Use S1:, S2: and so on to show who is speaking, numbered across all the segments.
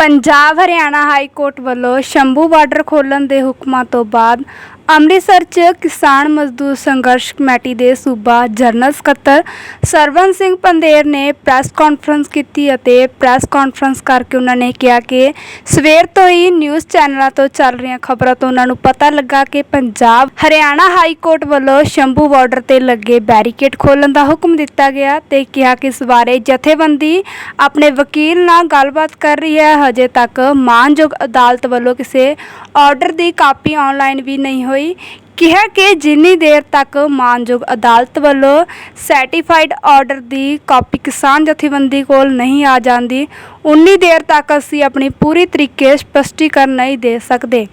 S1: Punjab Haryana high court ਵੱਲੋਂ Shambhu border ਖੋਲ੍ਹਣ ਦੇ ਹੁਕਮਾਂ ਤੋਂ ਬਾਅਦ ਅੰਮ੍ਰਿਤਸਰ 'ਚ ਕਿਸਾਨ ਮਜ਼ਦੂਰ ਸੰਘਰਸ਼ ਕਮੇਟੀ ਦੇ ਸੂਬਾ ਜਨਰਲ ਸਕੱਤਰ ਸਰਵਨ ਸਿੰਘ ਪੰਦੇਰ ਨੇ ਪ੍ਰੈਸ ਕਾਨਫਰੰਸ ਕੀਤੀ ਅਤੇ ਪ੍ਰੈਸ ਕਾਨਫਰੰਸ ਕਰਕੇ ਉਹਨਾਂ ਨੇ ਕਿਹਾ ਕਿ ਸਵੇਰ ਤੋਂ ਹੀ ਨਿਊਜ਼ ਚੈਨਲਾਂ ਤੋਂ ਚੱਲ ਰਹੀਆਂ ਖਬਰਾਂ ਤੋਂ ਉਹਨਾਂ ਨੂੰ ਪਤਾ ਲੱਗਾ ਕਿ ਪੰਜਾਬ ਹਰਿਆਣਾ ਹਾਈ ਕੋਰਟ ਵੱਲੋਂ ਸ਼ੰਭੂ ਬਾਰਡਰ ਤੇ ਲੱਗੇ ਬੈਰੀਕੇਡ ਖੋਲਣ ਦਾ ਹੁਕਮ ਦਿੱਤਾ ਗਿਆ ਤੇ ਕਿਹਾ ਕਿ ਇਸ ਬਾਰੇ ਜਥੇਬੰਦੀ ਆਪਣੇ ਵਕੀਲ ਨਾਲ ਗੱਲਬਾਤ ਕਰ ਰਹੀ ਹੈ। ਹਜੇ ਤੱਕ ਮਾਨਯੋਗ ਅਦਾਲਤ ਵੱਲੋਂ ਕਿਸੇ ਆਰਡਰ ਦੀ ਕਾਪੀ ਆਨਲਾਈਨ ਵੀ ਨਹੀਂ ਹੋਈ। ਕਿਹਾ ਕਿ ਜਿੰਨੀ ਦੇਰ ਤੱਕ ਮਾਨਯੋਗ ਅਦਾਲਤ ਵੱਲੋਂ ਸਰਟੀਫਾਈਡ ਆਰਡਰ ਦੀ ਕਾਪੀ ਕਿਸਾਨ ਜਥੇਬੰਦੀ ਕੋਲ ਨਹੀਂ ਆ ਜਾਂਦੀ, ਉਨੀ ਦੇਰ ਤੱਕ ਅਸੀਂ ਆਪਣੀ ਪੂਰੀ ਤਰੀਕੇ ਸਪਸ਼ਟੀਕਰਨ ਨਹੀਂ ਦੇ ਸਕਦੇ।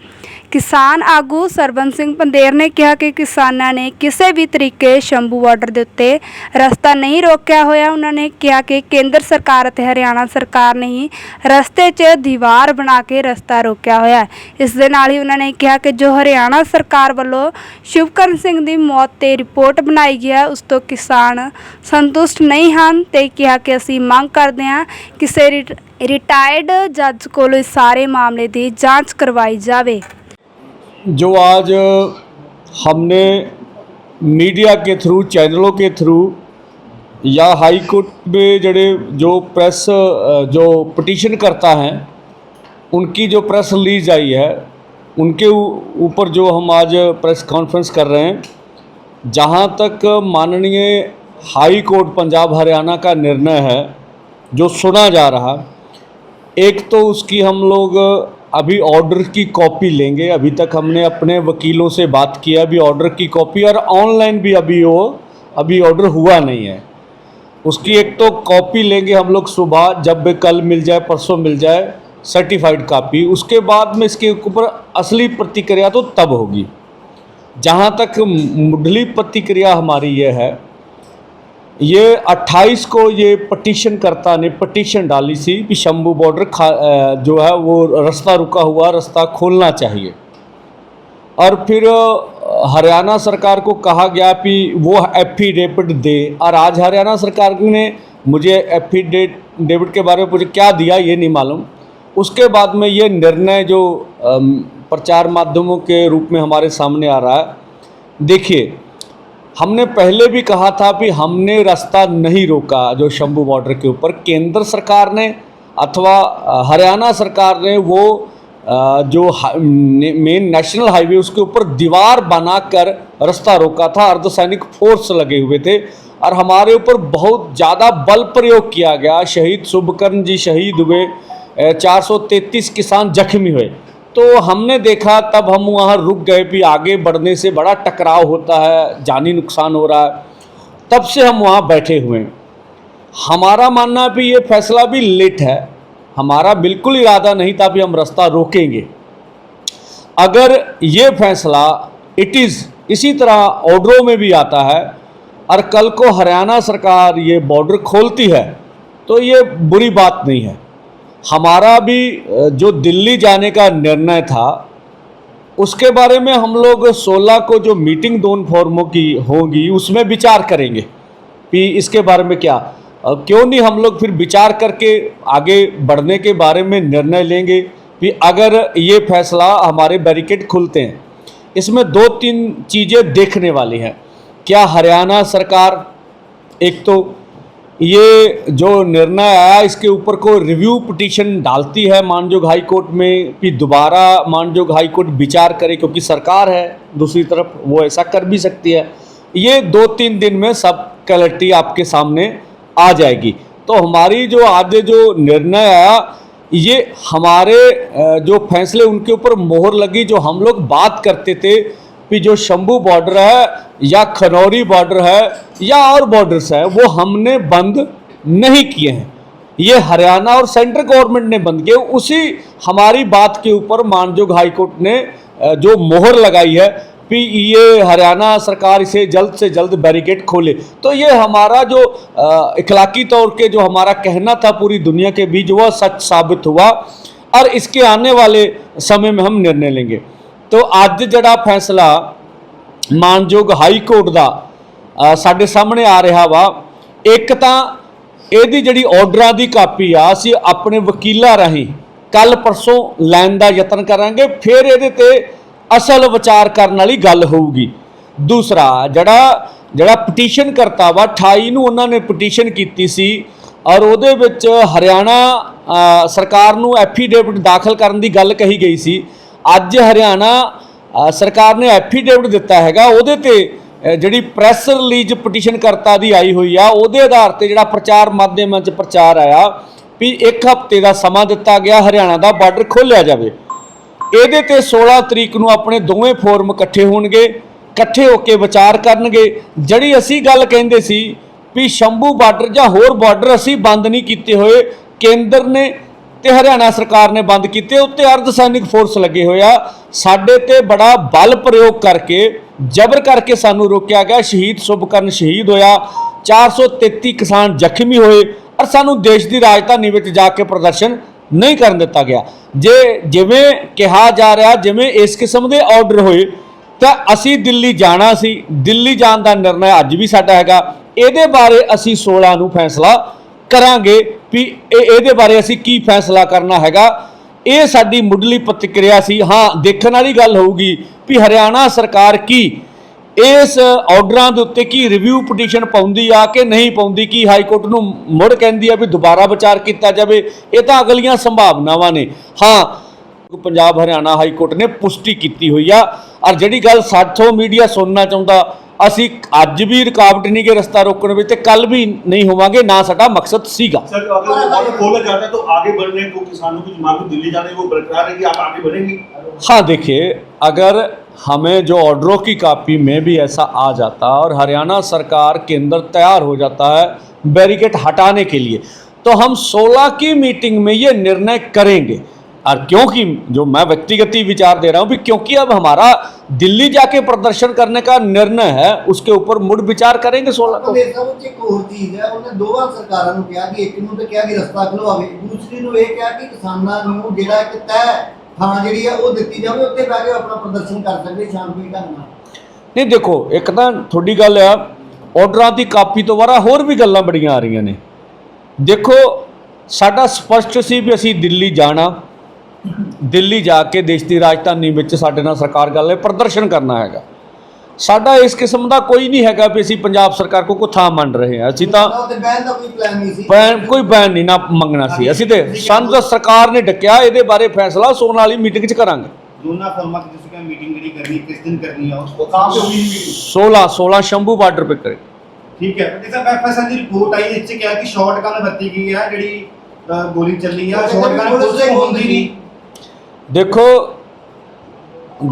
S1: ਕਿਸਾਨ ਆਗੂ ਸਰਬੰਸ ਸਿੰਘ ਪੰਦੇਰ ਨੇ ਕਿਹਾ ਕਿ ਕਿਸਾਨਾਂ ਨੇ ਕਿਸੇ ਵੀ ਤਰੀਕੇ ਸ਼ੰਭੂ ਬਾਰਡਰ ਦੇ ਉੱਤੇ ਰਸਤਾ ਨਹੀਂ ਰੋਕਿਆ ਹੋਇਆ। ਉਹਨਾਂ ਨੇ ਕਿਹਾ ਕਿ ਕੇਂਦਰ ਸਰਕਾਰ ਅਤੇ ਹਰਿਆਣਾ ਸਰਕਾਰ ਨੇ ਹੀ ਰਸਤੇ 'ਚ ਦੀਵਾਰ ਬਣਾ ਕੇ ਰਸਤਾ ਰੋਕਿਆ ਹੋਇਆ ਹੈ। ਇਸ ਦੇ ਨਾਲ ਹੀ ਉਹਨਾਂ ਨੇ ਕਿਹਾ ਕਿ ਜੋ ਹਰਿਆਣਾ ਸਰਕਾਰ ਵੱਲੋਂ ਸ਼ੁਭਕਰਨ ਸਿੰਘ ਦੀ ਮੌਤ ਤੇ ਰਿਪੋਰਟ ਬਣਾਈ ਗਈ ਹੈ, ਉਸ ਤੋਂ ਕਿਸਾਨ ਸੰਤੁਸ਼ਟ ਨਹੀਂ ਹਨ ਤੇ ਕਿਹਾ ਕਿ ਅਸੀਂ ਮੰਗ ਕਰਦੇ ਹਾਂ ਕਿਸੇ ਰਿਟਾਇਰਡ ਜੱਜ ਕੋਲੋਂ ਇਸ ਸਾਰੇ ਮਾਮਲੇ ਦੀ ਜਾਂਚ ਕਰਵਾਈ ਜਾਵੇ।
S2: जो आज हमने मीडिया के थ्रू, चैनलों के थ्रू, या हाई कोर्ट में जड़े जो प्रेस, जो पटिशन करता है, उनकी जो प्रेस रिलीज़ आई है, उनके ऊपर जो हम आज प्रेस कॉन्फ्रेंस कर रहे हैं, जहाँ तक माननीय हाई कोर्ट पंजाब हरियाणा का निर्णय है, जो सुना जा रहा, एक तो उसकी हम लोग अभी ऑर्डर की कॉपी लेंगे। अभी तक हमने अपने वकीलों से बात किया, अभी ऑर्डर की कॉपी और ऑनलाइन भी अभी वो, अभी ऑर्डर हुआ नहीं है। उसकी एक तो कॉपी लेंगे हम लोग सुबह, जब भी कल मिल जाए, परसों मिल जाए सर्टिफाइड कॉपी उसके बाद में इसके ऊपर असली प्रतिक्रिया तो तब होगी। जहाँ तक मुढ़ली प्रतिक्रिया हमारी ये है ये 28 को ये पटिशन करता ने पटिशन डाली थी कि शंभू बॉर्डर जो है वो रास्ता रुका हुआ, रास्ता खोलना चाहिए। और फिर हरियाणा सरकार को कहा गया कि वो एफिडेविट दे। और आज हरियाणा सरकार ने मुझे एफिडेविट के बारे में मुझे क्या दिया ये नहीं मालूम। उसके बाद में ये निर्णय जो प्रचार माध्यमों के रूप में हमारे सामने आ रहा है। देखिए हमने पहले भी कहा था कि हमने रास्ता नहीं रोका जो शंभू बॉर्डर के ऊपर। केंद्र सरकार ने अथवा हरियाणा सरकार ने वो जो मेन नेशनल हाईवे उसके ऊपर दीवार बनाकर रास्ता रोका था। अर्धसैनिक फोर्स लगे हुए थे और हमारे ऊपर बहुत ज़्यादा बल प्रयोग किया गया। शहीद शुभकर्ण जी शहीद हुए चार सौ तैंतीस किसान जख्मी हुए। तो हमने देखा, तब हम वहाँ रुक गए भी आगे बढ़ने से बड़ा टकराव होता है, जानी नुकसान हो रहा है। तब से हम वहाँ बैठे हुए हैं। हमारा मानना भी ये फैसला भी लेट है। हमारा बिल्कुल इरादा नहीं था भी हम रास्ता रोकेंगे। अगर ये फैसला इट इज़ इसी तरह ऑर्डरों में भी आता है, और कल को हरियाणा सरकार ये बॉर्डर खोलती है तो ये बुरी बात नहीं है। हमारा भी जो दिल्ली जाने का निर्णय था, उसके बारे में हम लोग 16 को जो मीटिंग दोनों फोरमों की होगी, उसमें विचार करेंगे। कि इसके बारे में क्या? क्यों नहीं हम लोग फिर विचार करके आगे बढ़ने के बारे में निर्णय लेंगे? कि अगर ये फैसला हमारे बैरिकेड खुलते हैं, इसमें दो तीन चीज़ें देखने वाली हैं। क्या हरियाणा सरकार, एक तो ये जो निर्णय आया, इसके ऊपर को रिव्यू पिटीशन डालती है मानजोग हाई कोर्ट में, कि दोबारा मानजोग हाई कोर्ट विचार करे, क्योंकि सरकार है, दूसरी तरफ़ वो ऐसा कर भी सकती है। ये दो तीन दिन में सब क्लैरिटी आपके सामने आ जाएगी। तो हमारी जो आज जो निर्णय आया, ये हमारे जो फैसले, उनके ऊपर मोहर लगी, जो हम लोग बात करते थे कि जो शंभू बॉर्डर है, या खनौरी बॉर्डर है, या और बॉर्डर्स है, वो हमने बंद नहीं किए हैं। ये हरियाणा और सेंट्रल गवर्नमेंट ने बंद किए। उसी हमारी बात के ऊपर मानजोग हाईकोर्ट ने जो मोहर लगाई है कि ये हरियाणा सरकार इसे जल्द से जल्द बैरिकेड खोले। तो ये हमारा जो इखलाकी तौर के जो हमारा कहना था पूरी दुनिया के बीच, वह सच साबित हुआ, और इसके आने वाले समय में हम निर्णय लेंगे। तो ਅੱਜ ਜਿਹੜਾ ਫੈਸਲਾ ਮਾਨਯੋਗ ਹਾਈ ਕੋਰਟ ਦਾ ਸਾਡੇ ਸਾਹਮਣੇ ਆ ਰਿਹਾ ਵਾ। ਇੱਕ ਤਾਂ ਇਹਦੀ ਜਿਹੜੀ ਆਰਡਰਾਂ ਦੀ ਕਾਪੀ ਆ, ਅਸੀਂ ਆਪਣੇ ਵਕੀਲਾਂ ਰਾਹੀਂ ਕੱਲ ਪਰਸੋਂ ਲੈਣ ਦਾ ਯਤਨ ਕਰਾਂਗੇ, ਫਿਰ ਇਹਦੇ ਤੇ ਅਸਲ ਵਿਚਾਰ ਕਰਨ ਵਾਲੀ ਗੱਲ ਹੋਊਗੀ। ਦੂਸਰਾ, ਜਿਹੜਾ ਜਿਹੜਾ ਪਟੀਸ਼ਨ ਕਰਤਾ ਵਾ 28 ਨੂੰ ਉਹਨਾਂ ਨੇ ਪਟੀਸ਼ਨ ਕੀਤੀ ਸੀ, ਔਰ ਉਹਦੇ ਵਿੱਚ ਹਰਿਆਣਾ ਸਰਕਾਰ ਨੂੰ ਐਫੀਡੇਵਿਟ ਦਾਖਲ ਕਰਨ ਦੀ ਗੱਲ ਕਹੀ ਗਈ ਸੀ। ਅੱਜ ਹਰਿਆਣਾ ਸਰਕਾਰ ਨੇ ਐਫੀਡੇਵਿਟ ਦਿੱਤਾ ਹੈਗਾ, ਉਹਦੇ ਤੇ ਜਿਹੜੀ ਪ੍ਰੈਸ ਰਿਲੀਜ਼ ਪਟੀਸ਼ਨ ਕਰਤਾ ਦੀ ਆਈ ਹੋਈ ਆ, ਉਹਦੇ ਆਧਾਰ ਤੇ ਜਿਹੜਾ ਪ੍ਰਚਾਰ ਮਾਧਿਅਮਾਂ 'ਚ ਪ੍ਰਚਾਰ ਆਇਆ ਵੀ ਇੱਕ ਹਫ਼ਤੇ ਦਾ ਸਮਾਂ ਦਿੱਤਾ ਗਿਆ, ਹਰਿਆਣਾ ਦਾ ਬਾਰਡਰ ਖੋਲ੍ਹਿਆ ਜਾਵੇ। ਇਹਦੇ ਤੇ 16 ਤਰੀਕ ਨੂੰ ਆਪਣੇ ਦੋਵੇਂ ਫੋਰਮ ਇਕੱਠੇ ਹੋਣਗੇ, ਇਕੱਠੇ ਹੋ ਕੇ ਵਿਚਾਰ ਕਰਨਗੇ। ਜਿਹੜੀ ਅਸੀਂ ਗੱਲ ਕਹਿੰਦੇ ਸੀ ਵੀ ਸ਼ੰਭੂ ਬਾਰਡਰ ਜਾਂ ਹੋਰ ਬਾਰਡਰ ਅਸੀਂ ਬੰਦ ਨਹੀਂ ਕੀਤੇ ਹੋਏ, ਕੇਂਦਰ ਨੇ ਤੇ ਹਰਿਆਣਾ ਸਰਕਾਰ ਨੇ ਬੰਦ ਕੀਤੇ, ਉੱਤੇ ਅਰਧ ਸੈਨਿਕ ਫੋਰਸ ਲੱਗੇ ਹੋਇਆ ਸਾਡੇ ਤੇ ਬੜਾ ਬਲ ਪ੍ਰਯੋਗ ਕਰਕੇ, ਜ਼ਬਰ ਕਰਕੇ ਸਾਨੂੰ ਰੋਕਿਆ ਗਿਆ। ਸ਼ਹੀਦ ਸੁਭਕਰਨ ਸ਼ਹੀਦ ਹੋਇਆ। 433 ਕਿਸਾਨ ਜ਼ਖਮੀ ਹੋਏ ਔਰ ਸਾਨੂੰ ਦੇਸ਼ ਦੀ ਰਾਜਧਾਨੀ ਵਿੱਚ ਜਾ ਕੇ ਪ੍ਰਦਰਸ਼ਨ ਨਹੀਂ ਕਰਨ ਦਿੱਤਾ ਗਿਆ। ਜੇ ਜਿਵੇਂ ਕਿਹਾ ਜਾ ਰਿਹਾ, ਜਿਵੇਂ ਇਸ ਕਿਸਮ ਦੇ ਆਰਡਰ ਹੋਏ, ਤਾਂ ਅਸੀਂ ਦਿੱਲੀ ਜਾਣਾ ਸੀ। ਦਿੱਲੀ ਜਾਣ ਦਾ ਨਿਰਣਾ ਅੱਜ ਵੀ ਸਾਡਾ ਹੈਗਾ। ਇਹਦੇ ਬਾਰੇ ਅਸੀਂ 16 ਨੂੰ ਫੈਸਲਾ ਕਰਾਂਗੇ ਵੀ ਇਹ ਇਹਦੇ ਬਾਰੇ ਅਸੀਂ ਕੀ ਫੈਸਲਾ ਕਰਨਾ ਹੈਗਾ। ਇਹ ਸਾਡੀ ਮੁੱਢਲੀ ਪ੍ਰਤੀਕਿਰਿਆ ਸੀ। ਹਾਂ, ਦੇਖਣ ਵਾਲੀ ਗੱਲ ਹੋਊਗੀ ਵੀ ਹਰਿਆਣਾ ਸਰਕਾਰ ਕੀ ਇਸ ਆਰਡਰਾਂ ਦੇ ਉੱਤੇ ਕੀ ਰਿਵਿਊ ਪਟੀਸ਼ਨ ਪਾਉਂਦੀ ਆ ਕਿ ਨਹੀਂ ਪਾਉਂਦੀ, ਕੀ ਹਾਈ ਕੋਰਟ ਨੂੰ ਮੁੜ ਕਹਿੰਦੀ ਆ ਵੀ ਦੁਬਾਰਾ ਵਿਚਾਰ ਕੀਤਾ ਜਾਵੇ। ਇਹ ਤਾਂ ਅਗਲੀਆਂ ਸੰਭਾਵਨਾਵਾਂ ਨੇ। ਹਾਂ, ਪੰਜਾਬ ਹਰਿਆਣਾ ਹਾਈ ਕੋਰਟ ਨੇ ਪੁਸ਼ਟੀ ਕੀਤੀ ਹੋਈ ਆ। ਔਰ ਜਿਹੜੀ ਗੱਲ ਸਾਥੋਂ ਮੀਡੀਆ ਸੁਣਨਾ ਚਾਹੁੰਦਾ ਅਸੀਂ ਅੱਜ ਵੀ ਰੁਕਾਵਟ ਨਹੀਂ ਕਿ ਰਸਤਾ ਰੋਕਣ ਵਿੱਚ ਤੇ ਕੱਲ ਵੀ ਨਹੀਂ ਹੋਵਾਂਗੇ ਨਾ ਸਾਡਾ ਮਕਸਦ ਸੀਗਾ
S3: सर अगर वो बॉर्डर खोला जाता है तो आगे बढ़ने को किसानों की मांग दिल्ली जाने को बरकरार रहेगी आप आगे बढ़ेंगी
S2: हाँ देखिए अगर हमें जो ऑर्डरों की कापी में भी ऐसा आ जाता और हरियाणा सरकार के अंदर तैयार हो जाता है बैरिकेड हटाने के लिए तो हम 16 की मीटिंग में ये निर्णय करेंगे और क्योंकि जो मैं व्यक्तिगत ही विचार दे रहा हूँ भी क्योंकि अब हमारा दिल्ली जाके प्रदर्शन करने का निर्णय है उसके ऊपर मुड़ विचार करेंगे 16 को
S4: ਕਮੇਰ ਸਾਹਿਬ ਉੱਤੇ ਇੱਕ ਹੋਰ ਚੀਜ਼ ਹੈ ਉਹਨੇ ਦੋਵਾਂ ਸਰਕਾਰਾਂ ਨੂੰ ਕਿਹਾ ਕਿ ਇੱਕ ਨੂੰ ਤਾਂ ਕਿਹਾ ਕਿ ਰਸਤਾ ਖੁਲਵਾਵੇ ਦੂਸਰੀ ਨੂੰ ਇਹ ਕਿਹਾ ਕਿ ਕਿਸਾਨਾਂ ਨੂੰ ਜਿਹੜਾ ਇੱਕ ਤੈਅ ਥਾਂ ਜਿਹੜੀ ਆ ਉਹ ਦਿੱਤੀ ਜਾਵੇ ਉੱਤੇ ਬਹਿ ਕੇ ਉਹ ਆਪਣਾ ਪ੍ਰਦਰਸ਼ਨ ਕਰ ਸਕਦੇ ਸ਼ਾਂਤਮਈ ਢੰਗ ਨਾਲ
S2: ਨਹੀਂ ਦੇਖੋ ਇੱਕ ਤਾਂ ਤੁਹਾਡੀ ਗੱਲ ਆ ਆਰਡਰਾਂ ਦੀ ਕਾਪੀ ਤੋਂ ਬਾਅਦ ਹੋਰ ਵੀ ਗੱਲਾਂ ਬੜੀਆਂ ਆ ਰਹੀਆਂ ਨੇ ਦੇਖੋ ਸਾਡਾ ਸਪਸ਼ਟ ਸੀ ਵੀ ਅਸੀਂ ਦਿੱਲੀ ਜਾਣਾ ਦਿੱਲੀ ਜਾ ਕੇ ਦੇਸ਼ ਦੀ ਰਾਜਧਾਨੀ ਵਿੱਚ ਸਾਡੇ ਨਾਲ ਸਰਕਾਰ ਗੱਲ ਹੈ ਪ੍ਰਦਰਸ਼ਨ ਕਰਨਾ ਹੈਗਾ। ਸਾਡਾ ਇਸ ਕਿਸਮ ਦਾ ਕੋਈ ਨਹੀਂ ਹੈਗਾ ਵੀ ਅਸੀਂ ਪੰਜਾਬ ਸਰਕਾਰ ਕੋ ਕੋ ਥਾਂ ਮੰਨ ਰਹੇ ਹਾਂ। ਅਸੀਂ ਤਾਂ ਬੈਨ ਕੋਈ ਬੈਨ ਨਹੀਂ ਨਾ ਮੰਗਣਾ ਸੀ। ਅਸੀਂ ਤੇ ਸਾਨੂੰ ਸਰਕਾਰ ਨੇ ਡੱਕਿਆ ਇਹਦੇ ਬਾਰੇ ਫੈਸਲਾ ਸੋਨ ਵਾਲੀ ਮੀਟਿੰਗ 'ਚ ਕਰਾਂਗੇ। ਸ਼ੰਭੂ ਬਾਰਡਰ ਪੇ ਕਰੇ।
S5: ਠੀਕ ਹੈ। ਤੇ ਸਰ ਐਫਐਸਐਨ ਦੀ ਰਿਪੋਰਟ ਆਈ ਇਸ ਕਿਹਾ ਕਿ ਸ਼ਾਰਟ ਵਰਤੀ ਗਈ ਹੈ ਜਿਹੜੀ ਗੋਲੀ ਚੱਲੀ ਆ
S4: ਸ਼ਾਰਟ
S5: ਗਨ ਹੁੰਦੀ ਨਹੀਂ।
S2: ਦੇਖੋ,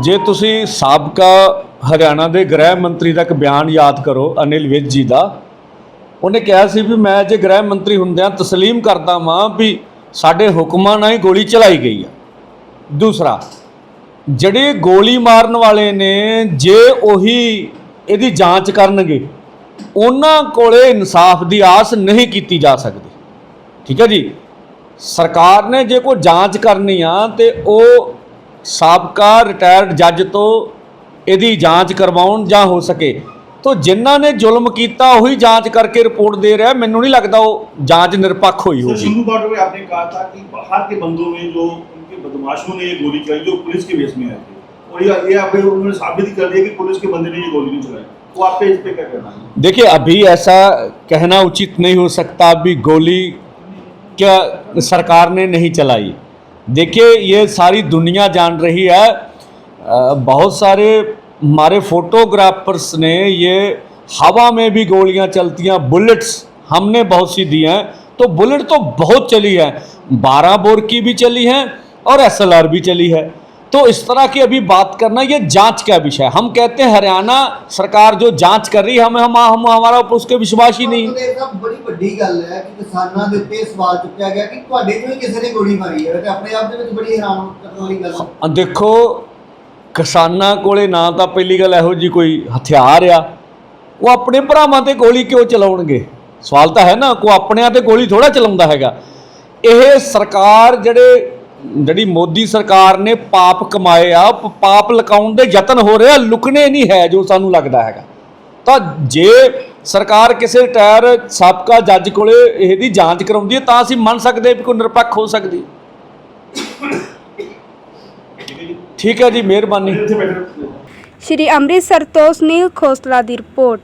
S2: ਜੇ ਤੁਸੀਂ ਸਾਬਕਾ ਹਰਿਆਣਾ ਦੇ ਗ੍ਰਹਿ ਮੰਤਰੀ ਦਾ ਇੱਕ ਬਿਆਨ ਯਾਦ ਕਰੋ, ਅਨਿਲ ਵਿਜ ਜੀ ਦਾ, ਉਹਨੇ ਕਿਹਾ ਸੀ ਵੀ ਮੈਂ ਜੇ ਗ੍ਰਹਿ ਮੰਤਰੀ ਹੁੰਦਿਆਂ ਤਸਲੀਮ ਕਰਦਾ ਵਾਂ ਵੀ ਸਾਡੇ ਹੁਕਮਾਂ ਨਾਲ ਹੀ ਗੋਲੀ ਚਲਾਈ ਗਈ ਆ। ਦੂਸਰਾ, ਜਿਹੜੇ ਗੋਲੀ ਮਾਰਨ ਵਾਲੇ ਨੇ, ਜੇ ਉਹੀ ਇਹਦੀ ਜਾਂਚ ਕਰਨਗੇ, ਉਹਨਾਂ ਕੋਲੇ ਇਨਸਾਫ ਦੀ ਆਸ ਨਹੀਂ ਕੀਤੀ ਜਾ ਸਕਦੀ। ਠੀਕ ਹੈ ਜੀ? ਸਰਕਾਰ ਨੇ ਜੇ ਕੋਈ ਜਾਂਚ ਕਰਨੀ ਆ ਤੇ ਉਹ ਸਾਬਕਾ ਰਿਟਾਇਰਡ ਜੱਜ ਤੋਂ ਇਹਦੀ ਜਾਂਚ ਕਰਵਾਉਣ ਜਾਂ ਹੋ ਸਕੇ ਤੋਂ ਜਿਨ੍ਹਾਂ ਨੇ ਜ਼ੁਲਮ ਕੀਤਾ ਉਹੀ ਜਾਂਚ ਕਰਕੇ ਰਿਪੋਰਟ ਦੇ ਰਿਹਾ ਮੈਨੂੰ ਨਹੀਂ ਲੱਗਦਾ ਉਹ ਜਾਂਚ ਨਿਰਪੱਖ ਹੋਈ
S3: सर
S2: ਹੋਊਗੀ
S3: शंभू बॉर्डर पे आपने कहा था कि बाहर के बंदों में जो उनके बदमाशों ने ये गोली चलाई जो पुलिस के बेस में आए थे और ये ये आपने उन्होंने साबित कर दिया कि पुलिस के बंदे ने ये गोली नहीं चलाई तो आप पे इस पे क्या कहना है
S2: देखिए अभी ऐसा कहना उचित नहीं हो सकता अभी गोली क्या सरकार ने नहीं चलाई? देखिए, ये सारी दुनिया जान रही है। बहुत सारे हमारे फोटोग्राफर्स ने ये हवा में भी गोलियाँ चलती हैं बुलेट्स हमने बहुत सी दी हैं। तो बुलेट तो बहुत चली है। बारह बोर की भी चली है और एसएलआर भी चली है। तो इस तरह की अभी बात करना ये जांच का विषय है हम कहते हैं हरियाणा सरकार जो जांच कर रही है हमें हम, हम हमारा उस पर विश्वास ही नहीं
S4: ਕਮੇਰ ਸਾਹਿਬ ਬੜੀ ਵੱਡੀ ਗੱਲ ਹੈ ਕਿ ਕਿਸਾਨਾਂ ਦੇ ਉੱਤੇ ਸਵਾਲ ਚੁੱਕਿਆ ਗਿਆ ਕਿ ਤੁਹਾਡੇ ਤੋਂ ਹੀ ਕਿਸੇ ਨੇ ਗੋਲੀ ਮਾਰੀ ਹੈ ਤੇ ਆਪਣੇ ਆਪ ਦੇ ਵਿੱਚ ਬੜੀ ਹੈਰਾਨ ਕਰਨ ਵਾਲੀ ਗੱਲ ਹੈ
S2: ਅ, ਦੇਖੋ ਕਿਸਾਨਾਂ ਕੋਲੇ ਨਾ ਤਾਂ ਪਹਿਲੀ ਗੱਲ ਇਹੋ ਜੀ ਕੋਈ ਹਥਿਆਰ ਆ ਉਹ ਆਪਣੇ ਭਰਾਵਾਂ ਤੇ ਗੋਲੀ ਕਿਉਂ ਚਲਾਉਣਗੇ ਸਵਾਲ ਤਾਂ ਹੈ ਨਾ ਕੋ ਆਪਣਿਆਂ ਤੇ ਗੋਲੀ ਥੋੜਾ ਚਲਾਉਂਦਾ ਹੈਗਾ ਇਹ ਸਰਕਾਰ ਜਿਹੜੇ ਜਿਹੜੀ ਮੋਦੀ ਸਰਕਾਰ ਨੇ ਪਾਪ ਕਮਾਏ ਆ ਪਾਪ ਲਕਾਉਣ ਦੇ ਯਤਨ ਹੋ ਰਿਹਾ ਲੁਕਣੇ ਨਹੀਂ ਹੈ ਜੋ ਸਾਨੂੰ ਲੱਗਦਾ ਹੈਗਾ। ਤਾਂ ਜੇ ਸਰਕਾਰ ਕਿਸੇ ਰਿਟਾਇਰ ਸਾਬਕਾ ਜੱਜ ਕੋਲੇ ਇਹਦੀ ਜਾਂਚ ਕਰਾਉਂਦੀ ਹੈ, ਤਾਂ ਅਸੀਂ ਮੰਨ ਸਕਦੇ ਹਾਂ ਵੀ ਕੋਈ ਨਿਰਪੱਖ ਹੋ ਸਕਦੀ ਠੀਕ ਹੈ ਜੀ,
S3: ਮਿਹਰਬਾਨੀ।
S1: ਸ਼੍ਰੀ ਅੰਮ੍ਰਿਤਸਰ ਤੋਂ ਸੁਨੀਲ ਖੋਸਲਾ ਦੀ ਰਿਪੋਰਟ।